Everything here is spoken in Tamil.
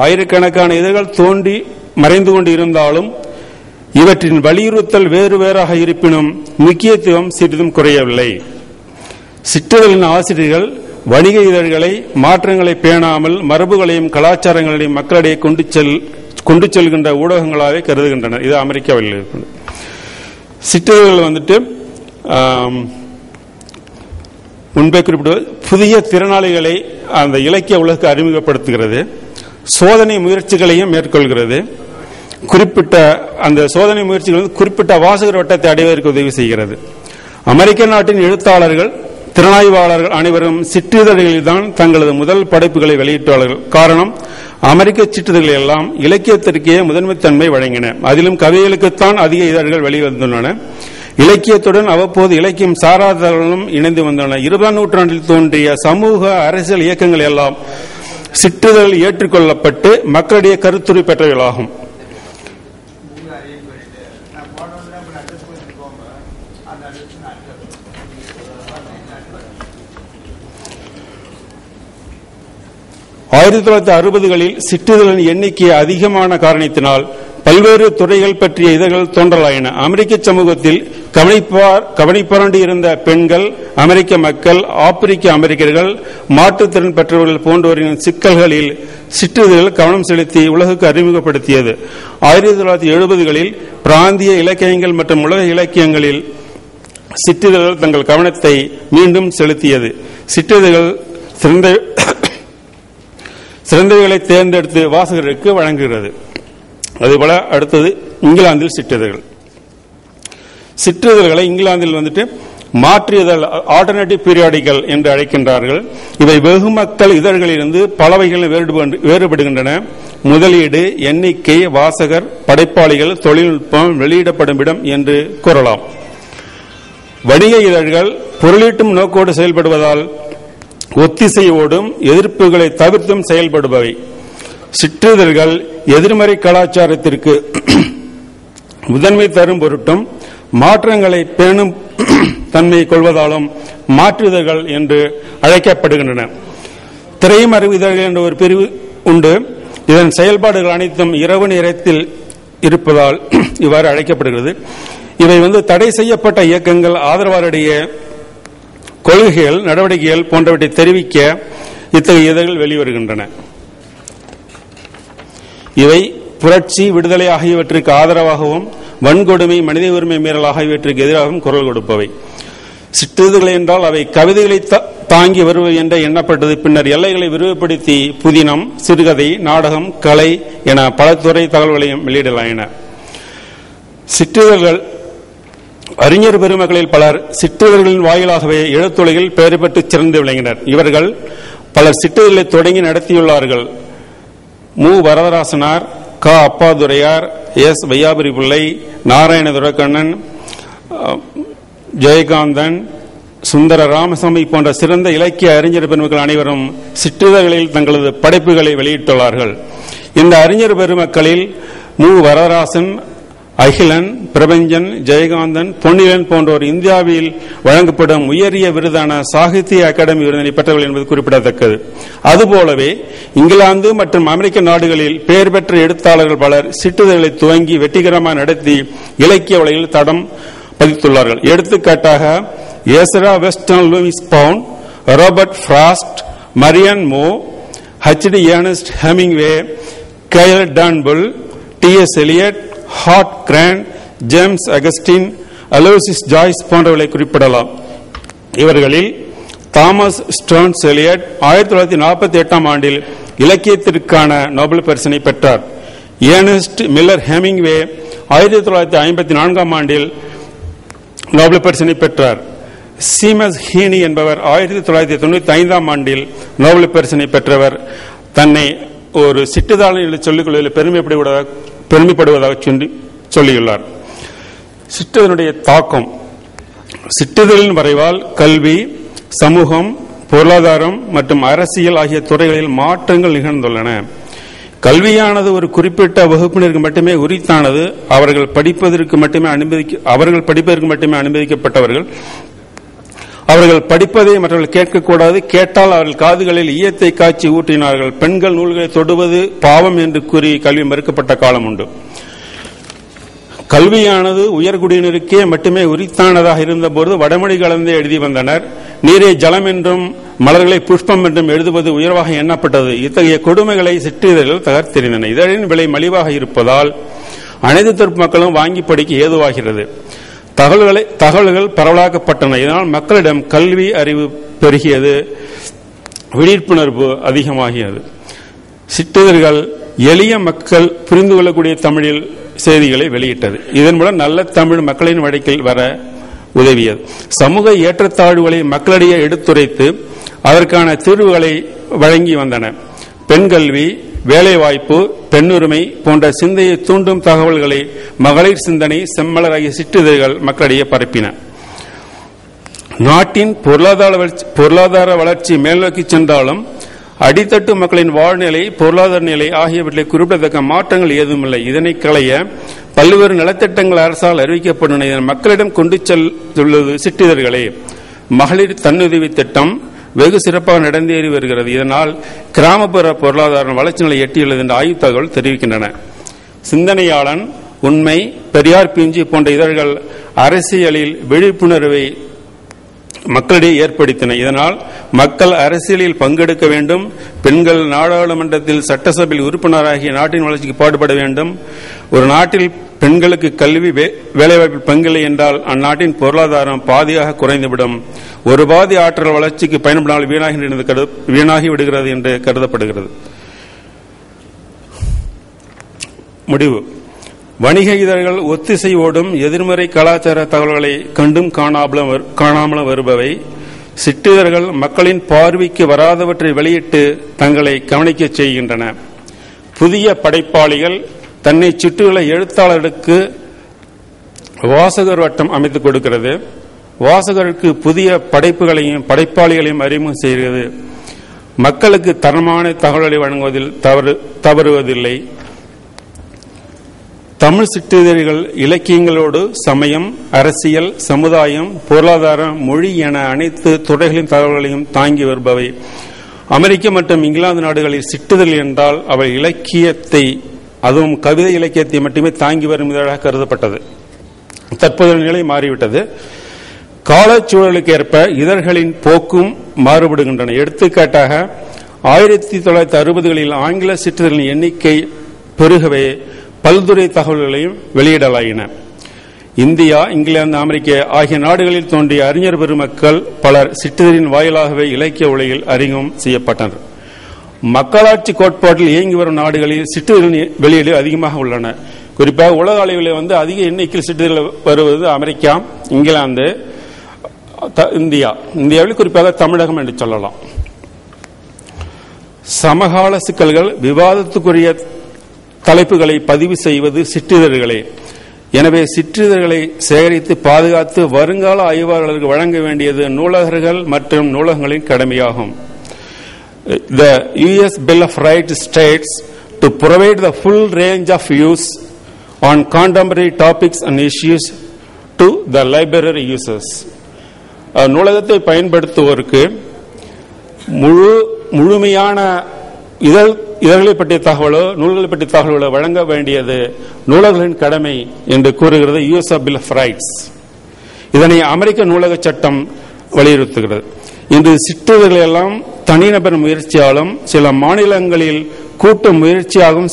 ஆயிரக்கணக்கான இதழ்கள் தோண்டி மறைந்து கொண்டு இருந்தாலும் இவற்றின் வலியுறுத்தல் வேறு வேறாக இருப்பினும் முக்கியத்துவம் சிறிதும் குறையவில்லை. சிற்றிதழின் ஆசிரியர்கள் வணிக இதழ்களை மாற்றங்களை பேணாமல் மரபுகளையும் கலாச்சாரங்களையும் மக்களிடையே கொண்டு செல் கொண்டு செல்கின்ற ஊடகங்களாகவே கருதுகின்றனர். இது அமெரிக்காவில் இருக்கிறது சிற்றிதழ்கள் வந்துட்டு முன்பே குறிப்பிடுவது புதிய திறனாளிகளை அந்த இலக்கிய உலகுக்கு அறிமுகப்படுத்துகிறது. சோதனை முயற்சிகளையும் மேற்கொள்கிறது. குறிப்பிட்ட அந்த சோதனை முயற்சிகள் வந்து குறிப்பிட்ட வாசகர் வட்டத்தை அடைவதற்கு உதவி செய்கிறது. அமெரிக்க நாட்டின் எழுத்தாளர்கள் திறனாய்வாளர்கள் அனைவரும் சிற்றிதழ்களில் தான் தங்களது முதல் படைப்புகளை வெளியிட்டார்கள். காரணம் அமெரிக்க சிற்றிதழ்கள் எல்லாம் இலக்கியத்திற்கே முதன்மைத்தன்மை வழங்கின. அதிலும் கவிதைகளுக்குத்தான் அதிக இதழ்கள் வெளிவந்துள்ளன. இலக்கியத்துடன் அவ்வப்போது இலக்கியம் சாராதவர்களும் இணைந்து வந்தன. இருபதாம் நூற்றாண்டில் தோன்றிய சமூக அரசியல் இயக்கங்கள் எல்லாம் சிற்றிதழ் ஏற்றுக்கொள்ளப்பட்டு மக்களிடையே கருத்துரை பெற்றவைகளாகும். ஆயிரத்தி தொள்ளாயிரத்தி அறுபதுகளில் சிற்றிதழின் எண்ணிக்கை அதிகமான காரணத்தினால் பல்வேறு துறைகள் பற்றிய இதழ்கள் தோன்றலாயின. அமெரிக்க சமூகத்தில் கவனிப்பார் கவனிப்பாரண்டு இருந்த பெண்கள் அமெரிக்க மக்கள் ஆப்பிரிக்க அமெரிக்கர்கள் மாற்றுத்திறன் பெற்றவர்கள் போன்றோரின் சிக்கல்களில் சிற்றிதழ்கள் கவனம் செலுத்தி உலகுக்கு அறிமுகப்படுத்தியது. ஆயிரத்தி தொள்ளாயிரத்தி எழுபதுகளில் பிராந்திய இலக்கியங்கள் மற்றும் உலக இலக்கியங்களில் சிற்றிதழ்கள் தங்கள் கவனத்தை மீண்டும் செலுத்தியது. சிற்றிதழ்கள் சிறந்த சிறந்தவைகளை தேர்ந்தெடுத்து வாசகருக்கு வழங்குகிறது. அதுபோல அடுத்தது இங்கிலாந்தில் சிற்றிதழ்கள். சிற்றிதழ்களை இங்கிலாந்தில் வந்துட்டு மாற்று இதழ் ஆல்டர்னேட்டிவ் பீரியாடிக்கல் என்று அழைக்கின்றார்கள். இவை வெகு மக்கள் இதழ்களிலிருந்து பலவைகள் வேறுபடு- வேறுபடுகின்றன. முதலீடு எண்ணிக்கை வாசகர் படைப்பாளிகள் தொழில்நுட்பம் வெளியிடப்படும் இடம் என்று கூறலாம். வணிக இதழ்கள் பொருளீட்டும் நோக்கோடு செயல்படுவதால் ஒத்திசையோடும் எதிர்ப்புகளை தவிர்த்தும் செயல்படுபவை. சிற்றிதழ்கள் எதிர்மறை கலாச்சாரத்திற்கு முதன்மை தரும் பொருட்டும் மாற்றங்களை பேணும் தன்மையை கொள்வதாலும் மாற்றுதல்கள் என்று அழைக்கப்படுகின்றன. திரைமறைவு இதழ்கள் என்ற ஒரு பிரிவு உண்டு. இதன் செயல்பாடுகள் அனைத்தும் இரவு நேரத்தில் இருப்பதால் இவ்வாறு அழைக்கப்படுகிறது. இவை வந்து தடை செய்யப்பட்ட இயக்கங்கள் ஆதரவாளருடைய கொள்கைகள் நடவடிக்கைகள் போன்றவற்றை தெரிவிக்க இத்தகைய இதழ்கள் வெளிவருகின்றன. இவை புரட்சி விடுதலை ஆகியவற்றுக்கு ஆதரவாகவும் வன்கொடுமை மனித உரிமை மீறல் ஆகியவற்றுக்கு எதிராகவும் குரல் கொடுப்பவை. சிற்றிதழ்கள் என்றால் அவை கவிதைகளை தாங்கி வருவது என்ற எண்ணப்பட்டது. பின்னர் எல்லைகளை விரிவுபடுத்தி புதினம் சிறுகதை நாடகம் கலை என பல துறை தகவல்களையும் வெளியிடலாயின சிற்றிதழ்கள் அறிஞர் பெருமக்களில் பலர் சிற்றிதழ்களின் வாயிலாகவே எழுத்துலகில் பெயர் பெற்று சிறந்து விளங்கினர். இவர்கள் பலர் சிற்றிதழை தொடங்கி நடத்தியுள்ளார்கள். மு. வரதராசனார் க. அப்பாதுரையார் எஸ். வையாபுரி பிள்ளை நாராயண துரக்கண்ணன் ஜெயகாந்தன் சுந்தர ராமசாமி போன்ற சிறந்த இலக்கிய அறிஞர் பெருமக்கள் அனைவரும் சிற்றிதழ்களில் தங்களது படைப்புகளை வெளியிட்டுள்ளார்கள். இந்த அறிஞர் பெருமக்களில் மு. வரதராசன் அகிலன் பிரபஞ்சன் ஜெயகாந்தன் பொன்னிலன் போன்றோர் இந்தியாவில் வழங்கப்படும் உயரிய விருதான சாகித்ய அகாடமி விருதினை பெற்றவர்கள் என்பது குறிப்பிடத்தக்கது. அதுபோலவே இங்கிலாந்து மற்றும் அமெரிக்க நாடுகளில் பெயர் பெற்ற எழுத்தாளர்கள் பலர் சிற்றிதழ்களை துவங்கி வெற்றிகரமாக நடத்தி இலக்கிய உலகில் தடம் பதித்துள்ளார்கள். எடுத்துக்காட்டாக Ezra Weston Loomis Pound Robert Frost Marianne Moore H D Ernest Hemingway Kyle டான்புல் T S Eliot Hart Crane James Augustine Aloysius Joyce போன்றவர்களை குறிப்பிடலாம். இவர்களில் தாமஸ் ஸ்டோன்ஸ் எலியட் ஆயிரத்தி தொள்ளாயிரத்தி நாற்பத்தி எட்டாம் ஆண்டில் இலக்கியத்திற்கான நோபல் பரிசனை பெற்றார். ஏனஸ்ட் மில்லர் ஹெமிங்வே ஆயிரத்தி தொள்ளாயிரத்தி ஐம்பத்தி நான்காம் ஆண்டில் நோபல் பரிசனை பெற்றார். சீமஸ் ஹீனி என்பவர் ஆயிரத்தி தொள்ளாயிரத்தி தொண்ணூத்தி ஐந்தாம் ஆண்டில் நோபல் பரிசனை பெற்றவர். தன்னை ஒரு சிட்டுதாளன் என்று சொல்லிக் கொள்வதில் பெருமைப்படுவதாக சொல்லி சொல்லியுள்ளார். சிற்றதனுடைய தாக்கம். சிற்றிதழின் வரைவால் கல்வி சமூகம் பொருளாதாரம் மற்றும் அரசியல் ஆகிய துறைகளில் மாற்றங்கள் நிகழ்ந்துள்ளன. கல்வியானது ஒரு குறிப்பிட்ட வகுப்பினருக்கு மட்டுமே உரித்தானது அவர்கள் படிப்பதற்கு மட்டுமே அனுமதிக்க அவர்கள் படிப்பதற்கு மட்டுமே அனுமதிக்கப்பட்டவர்கள் அவர்கள் படிப்பதை மற்றவர்கள் கேட்கக்கூடாது. கேட்டால் அவர்கள் காதுகளில் ஈயத்தை காய்ச்சி ஊற்றினார்கள் பெண்கள் நூல்களை தொடுவது பாவம் என்று கூறி கல்வி மறுக்கப்பட்ட காலம் உண்டு. கல்வியானது உயர்குடியினருக்கே மட்டுமே உரித்தானதாக இருந்தபோது வடமொழி கலந்தே எழுதி வந்தனர். நீரை ஜலம் என்றும் மலர்களை புஷ்பம் என்றும் எழுதுவது உயர்வாக எண்ணப்பட்டது. இத்தகைய கொடுமைகளை சிற்றிதழ்கள் தகர்த்தெறிந்தன. இதழின் விலை மலிவாக இருப்பதால் அனைத்து தரப்பு மக்களும் வாங்கி படிக்க ஏதுவாகிறது. தகவல்களை தகவல்கள் பரவலாக்கப்பட்டன. இதனால் மக்களிடம் கல்வி அறிவு பெருகியது. விழிப்புணர்வு அதிகமாகியது. சிற்றிதழ்கள் எளிய மக்கள் புரிந்து கொள்ளக்கூடிய தமிழில் செய்திகளை வெளியிட்டது. இதன் மூலம் நல்ல தமிழ் மக்களின் வழக்கில் வர உதவியது. சமூக ஏற்றத்தாழ்வுகளை மக்களிடையே எடுத்துரைத்து அதற்கான தீர்வுகளை வழங்கி வந்தன. பெண் கல்வி வேலைவாய்ப்பு பெண்ணுரிமை போன்ற சிந்தையை தூண்டும் தகவல்களை மகளிர் சிந்தனை செம்மலர் ஆகிய சிற்றிதழ்கள் மக்களிடையே பரப்பின. நாட்டின் பொருளாதார வளர்ச்சி பொருளாதார வளர்ச்சி மேல்நோக்கி சென்றாலும் அடித்தட்டு மக்களின் வாழ்நிலை பொருளாதார நிலை ஆகியவற்றில் குறிப்பிடத்தக்க மாற்றங்கள் ஏதுமில்லை. இதனை களைய பல்வேறு நலத்திட்டங்கள் அரசால் அறிவிக்கப்பட்டுள்ளன. இதன் மக்களிடம் கொண்டு செல்லுள்ளது சிற்றிதழ்களே. மகளிர் தன்னுதவி திட்டம் வெகு சிறப்பாக நடந்தேறி வருகிறது. இதனால் கிராமப்புற பொருளாதார வளர்ச்சி நிலை எட்டியுள்ளது என்ற ஆய்வு தகவல் தெரிவிக்கின்றன. சிந்தனையாளன் உண்மை பெரியார் பிஞ்சு போன்ற இதழ்கள் அரசியலில் விழிப்புணர்வை மக்களிடையே ஏற்படுத்தின. இதனால் மக்கள் அரசியலில் பங்கெடுக்க வேண்டும். பெண்கள் நாடாளுமன்றத்தில் சட்டசபையில் உறுப்பினராகிய நாட்டின் வளர்ச்சிக்கு பாடுபட வேண்டும். ஒரு நாட்டில் பெண்களுக்கு கல்வி வேலைவாய்ப்பில் பங்கில்லை என்றால் அந்நாட்டின் பொருளாதாரம் பாதியாக குறைந்துவிடும். ஒரு பாதி ஆற்றல் வளர்ச்சிக்கு பயன்படாமல் வீணாகி வீணாகி விடுகிறது என்று கருதப்படுகிறது. முடிவு. வணிக இதழ்கள் ஒத்திசைவோடும் எதிர்மறை கலாச்சார தகவல்களை கண்டும் காணாமலும் காணாமலும் வருபவை. சிற்றிதழ்கள் மக்களின் பார்வைக்கு வராதவற்றை வெளியிட்டு தங்களை கவனிக்க செய்கின்றன. புதிய படைப்பாளிகள் தன்னை சுற்றியுள்ள எழுத்தாளருக்கு வாசகர் வட்டம் அமைத்துக் கொடுக்கிறது. வாசகருக்கு புதிய படைப்புகளையும் படைப்பாளிகளையும் அறிமுகம் செய்கிறது. மக்களுக்கு தரமான தகவல்களை வழங்குவதில் தவறு தவறுவதில்லை. தமிழ் சிற்றிதழ்கள் இலக்கியங்களோடு சமயம் அரசியல் சமுதாயம் பொருளாதாரம் மொழி என அனைத்து துறைகளின் தகவல்களையும் தாங்கி வருபவை. அமெரிக்க மற்றும் இங்கிலாந்து நாடுகளில் சிற்றிதழ் என்றால் அவை இலக்கியத்தை அதுவும் கவிதை இலக்கியத்தை மட்டுமே தாங்கி வரும் இதழாக கருதப்பட்டது. தற்போதைய நிலை மாறிவிட்டது. காலச்சூழலுக்கு ஏற்ப இதழ்களின் போக்கும் மாறுபடுகின்றன. எடுத்துக்காட்டாக ஆயிரத்தி தொள்ளாயிரத்தி அறுபதுகளில் ஆங்கில சிற்றிதழின் எண்ணிக்கை பெருகவே பல்துறை தகவல்களையும் வெளியிடலாயின. இந்தியா இங்கிலாந்து அமெரிக்க ஆகிய நாடுகளில் தோன்றிய அறிஞர் பெருமக்கள் பலர் சிற்றிதழின் வாயிலாகவே இலக்கிய உலகில் அறிமுகம் செய்யப்பட்டனர். மக்களாட்சி கோட்பாட்டில் இயங்கி வரும் நாடுகளில் சிற்றிதழின் வெளியீடு அதிகமாக உள்ளன. குறிப்பாக உலக அளவில் வந்து அதிக எண்ணிக்கையில் சிற்றிதழ் வருவது அமெரிக்கா இங்கிலாந்து இந்தியா. இந்தியாவில் குறிப்பாக தமிழகம் என்று சொல்லலாம். சமகால சிக்கல்கள் விவாதத்துக்குரிய தலைப்புகளை பதிவு செய்வது சிற்றிதழ்களே எனவே சிற்றிதழ்களை சேகரித்து பாதுகாத்து வருங்கால ஆய்வாளர்களுக்கு வழங்க வேண்டியது நூலகர்கள் மற்றும் நூலகங்களின் கடமையாகும். The US Bill of Rights states to provide the full range of views on contemporary topics and issues to the library users. நூலகத்தை பயன்படுத்துவோருக்கு முழு முழுமையான இதழ் இதழ்களை பற்றிய தகவலோ நூல்களை பற்றிய தகவல்களோ வழங்க வேண்டியது நூலகர்களின் கடமை என்று கூறுகிறது யூஎஸ் பில் ஆஃப் ரைட்ஸ் இதனை அமெரிக்க நூலக சட்டம் வலியுறுத்துகிறது இன்று சிற்றிதழ்கள் எல்லாம் தனிநபர் முயற்சியாலும் சில மாநிலங்களில் கூட்டு முயற்சியாகவும்